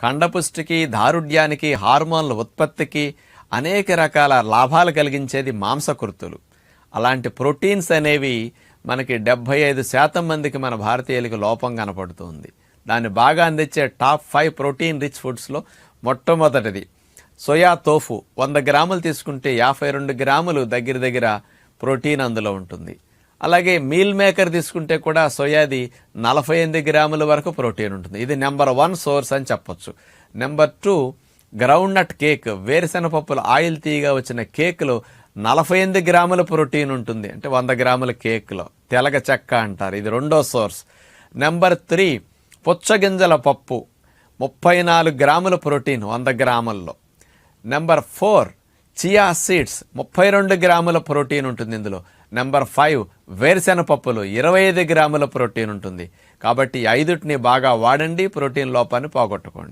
కండపుష్టికి దారుఢ్యానికి హార్మోన్ల ఉత్పత్తికి అనేక రకాల లాభాలు కలిగించేది మాంసకృతులు. అలాంటి ప్రోటీన్స్ అనేవి మనకి డెబ్భై ఐదు శాతం మందికి మన భారతీయులకి లోపం కనపడుతుంది. దాన్ని బాగా అందించే టాప్ ఫైవ్ ప్రోటీన్ రిచ్ ఫుడ్స్లో మొట్టమొదటిది. సోయా తోఫు వంద గ్రాములు తీసుకుంటే యాభై రెండు గ్రాములు దగ్గర దగ్గర ప్రోటీన్ అందులో ఉంటుంది. అలాగే మీల్ మేకర్ తీసుకుంటే కూడా సోయాది నలభై ఎనిమిది గ్రాముల వరకు ప్రోటీన్ ఉంటుంది. ఇది నెంబర్ వన్ సోర్స్ అని చెప్పొచ్చు. Number two groundnut cake వేరుశెనగపప్పులు ఆయిల్ తీయగా వచ్చిన కేక్లో నలభై ఎనిమిది గ్రాముల ప్రోటీన్ ఉంటుంది. అంటే వంద గ్రాముల కేక్లో. తెలగ చెక్క అంటారు. ఇది రెండో సోర్స్. నెంబర్ త్రీ పుచ్చగింజల పప్పు ముప్పై నాలుగు గ్రాముల ప్రోటీన్ వంద గ్రాముల్లో. నెంబర్ ఫోర్ చియా సీడ్స్ ముప్పై రెండు గ్రాముల ప్రోటీన్ ఉంటుంది ఇందులో. నెంబర్ ఫైవ్ వేరుశెనగ పప్పులు ఇరవై ఐదు గ్రాముల ప్రోటీన్ ఉంటుంది. కాబట్టి ఐదుటిని బాగా వాడండి ప్రోటీన్ లోపాన్ని పోగొట్టుకోండి.